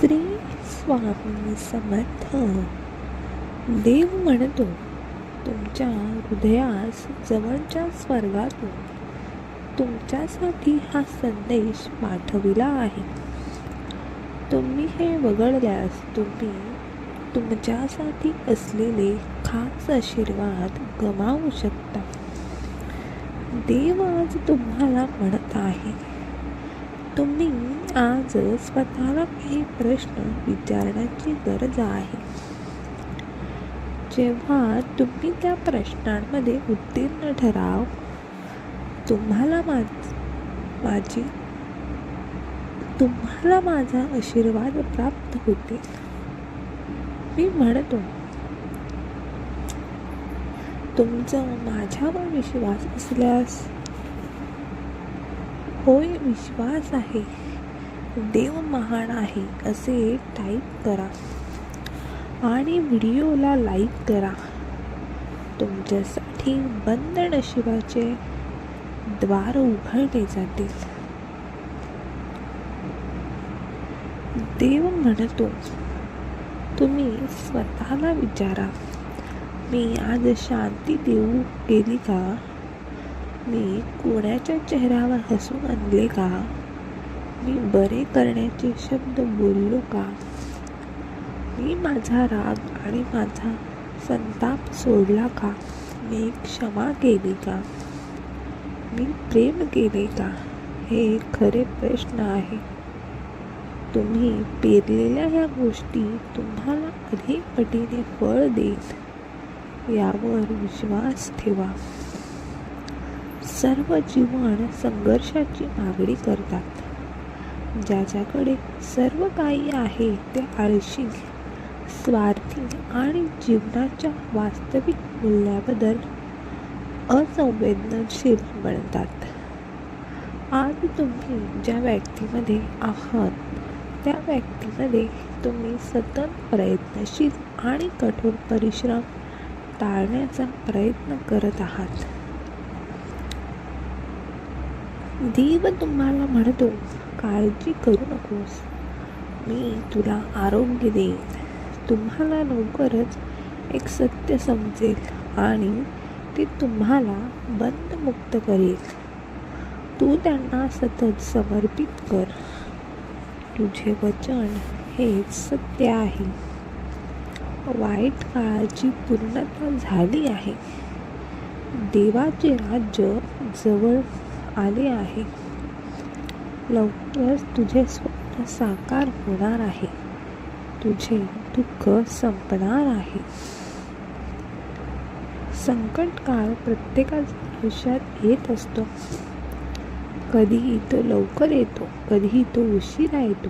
श्री स्वामी समर्थ. देव म्हणतो तुमच्या हृदयास जवळच्या स्वर्गातून तुमच्यासाठी हा संदेश पाठविला आहे. तुम्ही हे वगळल्यास तुम्ही तुमच्यासाठी असलेले खास आशीर्वाद गमावू शकता. देव आज तुम्हाला म्हणत आहे तुम्ही आज स्वतःला काही प्रश्न विचारण्याची गरज आहे. जेव्हा तुम्ही त्या प्रश्नांमध्ये उत्तीर्ण ठराव तुम्हाला माझ माझी तुम्हाला माझा आशीर्वाद प्राप्त होते. मी म्हणतो तुमचा माझ्यावर विश्वास असल्यास होय विश्वास आहे. देव महान आहे असे टाईप करा. आणि व्हिडिओला लाईक करा. तुमच्यासाठी बंद नशिबाचे द्वार उघडले जातील. देव म्हणतो तुम्ही स्वतःला विचारा. मी आज शांती देऊ केली का? मी कोणाच्या चेहऱ्यावर हसून आणले का? मी बरे करण्याचे शब्द बोललो का? मी माझा राग आणि माझा संताप सोडला का? मी क्षमा केली का? मी प्रेम केले का? हे खरे प्रश्न आहे. तुम्ही पेरलेल्या ह्या गोष्टी तुम्हाला अधिक पटीने फळ देत यावर विश्वास ठेवा. सर्व जीवन संघर्षाची मागणी करतात. ज्याच्याकडे सर्व काही आहे ते आळशी स्वार्थी आणि जीवनाच्या वास्तविक मूल्याबद्दल असंवेदनशील बनतात. आज तुम्ही ज्या व्यक्तीमध्ये आहात त्या व्यक्तीमध्ये तुम्ही सतत प्रयत्नशील आणि कठोर परिश्रम टाळण्याचा प्रयत्न करत आहात. देव तुम्हाला म्हणतो काळजी करू नकोस. मी तुला आरोग्य देईन. तुम्हाला लवकरच एक सत्य समजेल आणि ते तुम्हाला बंधमुक्त करेल. तू त्यांना सतत समर्पित कर. तुझे वचन हेच सत्य आहे. वाईट काळाची पूर्णता झाली आहे. देवाचे राज्य जवळ आले आहे. लवकरच तुझे स्वप्न साकार होणार आहे. तुझे दुःख संपणार आहे. संकट काळ प्रत्येकाच्या आयुष्यात येत असतो. कधीही तो लवकर येतो कधीही तो उशिरा येतो.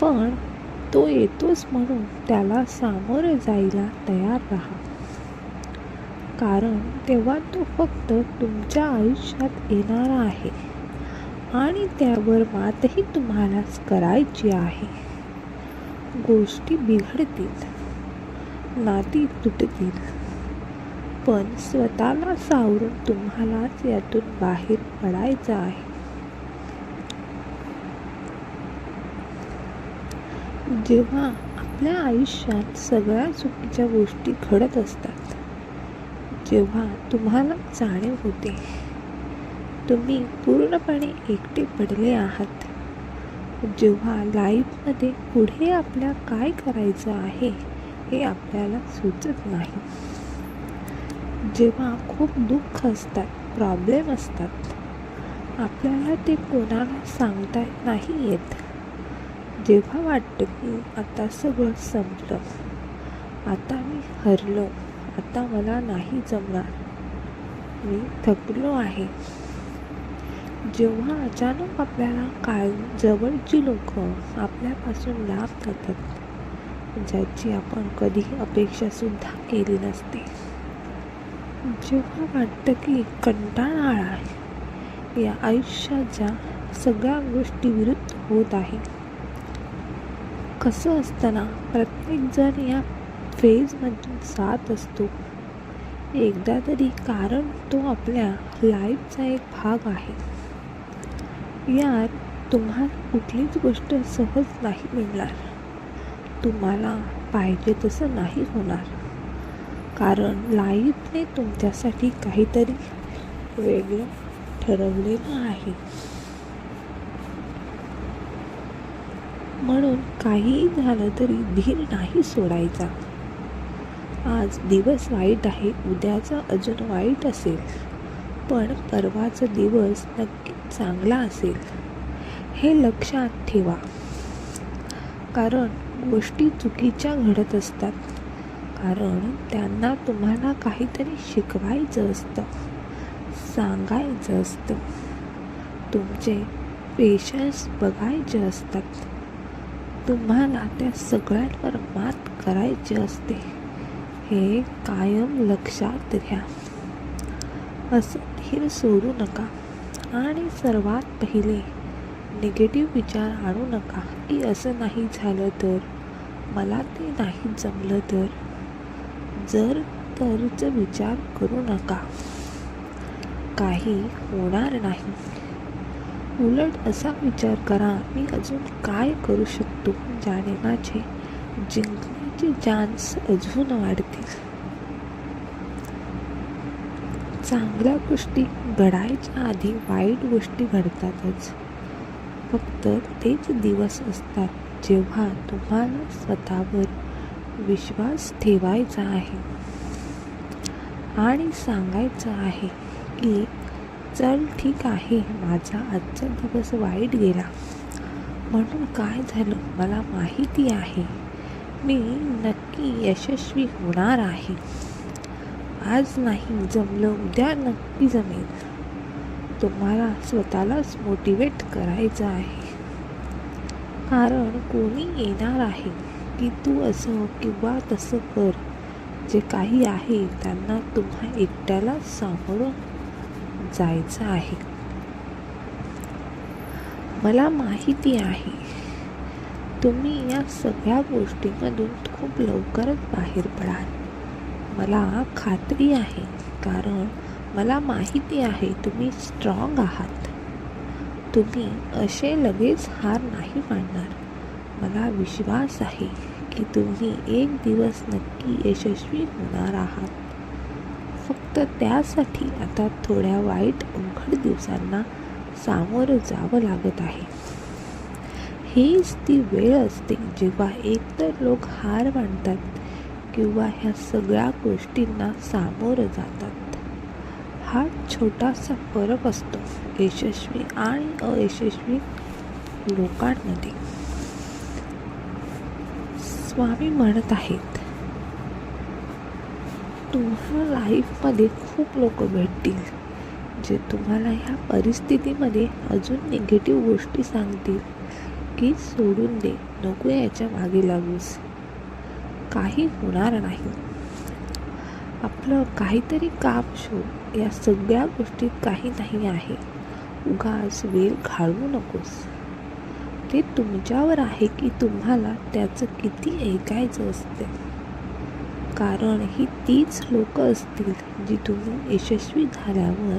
पण तो येतोच म्हणून त्याला सामोरं जायला तयार राहा. कारण तेव्हा तो फक्त तुमच्या आयुष्यात येणारा आहे. आणि त्यावर मातही तुम्हालाच करायची आहे. गोष्टी बिघडतील नाती तुटतील पण स्वतःला सावरून तुम्हालाच यातून बाहेर पडायचं आहे. जेव्हा आपल्या आयुष्यात सगळ्या चुकीच्या गोष्टी घडत असतात जेव्हा तुम्हाला जाणीव होते तुम्ही पूर्णपणे एकटे पडले आहात. जेव्हा लाईफमध्ये पुढे आपल्या काय करायचं आहे हे आपल्याला सुचत नाही. जेव्हा खूप दुःख असतात प्रॉब्लेम असतात आपल्याला ते कोणाला सांगता नाही येत. जेव्हा वाटतं की आता सगळं संपलं आता मी हरलो आता मला नाही जमणार मी थकलो आहे. जेव्हा अचानक आपल्याला काय जवळची लोक आपल्यापासून लांब जातात ज्याची आपण कधी अपेक्षासुद्धा केली नसते. जेव्हा वाटतं की कंटाळा आहे या आयुष्याच्या सगळ्या गोष्टी विरुद्ध होत आहे कसं असताना प्रत्येकजण या फेजमधून जात असतो. एकदा तरी कारण तो आपल्या लाईफचा एक भाग आहे. यात तुम्हाला कुठलीच गोष्ट सहज नाही मिळणार. तुम्हाला पाहिजे तसं नाही होणार. कारण लाईफने तुमच्यासाठी काहीतरी वेगळं ठरवलेलं आहे. म्हणून काहीही झालं तरी धीर नाही सोडायचा. आज दिवस वाईट आहे उद्याचा अजून वाईट असेल. पण परवाचा दिवस नक्की चांगला असेल हे लक्षात ठेवा. कारण गोष्टी चुकीच्या घडत असतात. कारण त्यांना तुम्हाला काहीतरी शिकवायचं असतं सांगायचं असतं. तुमचे पेशन्स बघायचे असतात. तुम्हाला त्या सगळ्यांवर मात करायची असते. हे कायम लक्षात घ्या. असं धीर सोडू नका. आणि सर्वात पहिले निगेटिव्ह विचार आणू नका. की असं नाही झालं तर मला ते नाही जमलं तर जर तरच विचार करू नका. काही होणार नाही. उलट असा विचार करा मी अजून काय करू शकतो? ज्याने माझे जिंकण्याचे चान्स अजून वाढतील. चांगल्या गोष्टी घडायच्या आधी वाईट गोष्टी घडतातच. फक्त तेच दिवस असतात जेव्हा तुम्हाला स्वतःवर विश्वास ठेवायचा आहे. आणि सांगायचं आहे की चल ठीक आहे माझा आजचा दिवस वाईट गेला. म्हणून काय झालं मला माहिती आहे. मी नक्की यशस्वी होणार आहे. आज नाही जमलं उद्या नक्की जमेल. तुम्हाला स्वतःलाच मोटिवेट करायचं आहे. कारण कोणी येणार आहे की तू असं किंवा तसं कर. जे काही आहे त्यांना तुम्हा एकट्याला सामोरं जायचं आहे. मला माहिती आहे तुम्ही या सगळ्या गोष्टीमधून खूप लवकरच बाहेर पडाल. मला खात्री आहे कारण मला माहिती आहे तुम्ही स्ट्रॉंग आहात. तुम्ही असे लगेच हार नाही मानणार. मला विश्वास आहे की तुम्ही एक दिवस नक्की यशस्वी होणार आहात. फक्त त्यासाठी आता थोड्या वाईट उघड दिवसांना सामोरं जावं लागत आहे. हीच ती वेळ असते जेव्हा एकतर लोक हार मानतात किंवा ह्या सगळ्या गोष्टींना सामोरं जातात. हा छोटासा फरक असतो यशस्वी आणि अयशस्वी लोकांमध्ये. स्वामी म्हणत आहेत तुम्हाला लाईफमध्ये खूप लोक भेटतील जे तुम्हाला ह्या परिस्थितीमध्ये अजून निगेटिव्ह गोष्टी सांगतील की सोडून दे नको याच्या मागे लागूस. काही होणार नाही. आपलं काहीतरी काम शोध या सगळ्या गोष्टीत काही नाही आहे. उगाच वेळ घालवू नकोस. ते तुमच्यावर आहे की तुम्हाला त्याचं किती ऐकायचं असते? कारण ही तीच लोक असतील जी तुम्ही यशस्वी झाल्यावर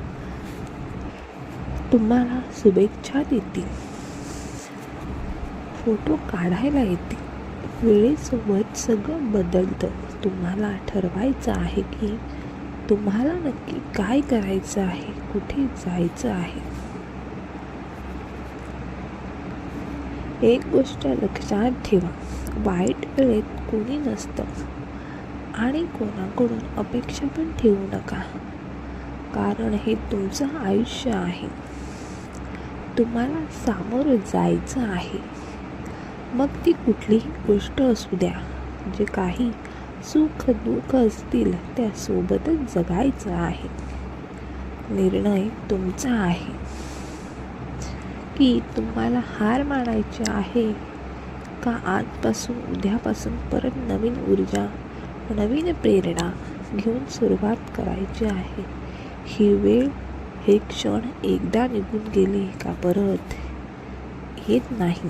तुम्हाला शुभेच्छा देतील. फोटो काढायला येतील. वेळेसोबत सगळं बदलतं. तुम्हाला ठरवायचं आहे की तुम्हाला नक्की काय करायचं आहे कुठे जायचं आहे? एक गोष्ट लक्षात ठेवा. वाईट वेळेत कोणी नसतं. आणि कोणाकडून अपेक्षा पण ठेवू नका. कारण हे तुमचं आयुष्य आहे. तुम्हाला सामोरं जायचं आहे. मग ती कुठलीही गोष्ट असू द्या. जे काही सुख दुःख असतील त्यासोबतच जगायचं आहे. निर्णय तुमचा आहे. की तुम्हाला हार मानायची आहे का आजपासून उद्यापासून परत नवीन ऊर्जा नवीन प्रेरणा घेऊन सुरुवात करायची आहे? ही वेळ हे क्षण एकदा निघून गेले का परत येत नाही?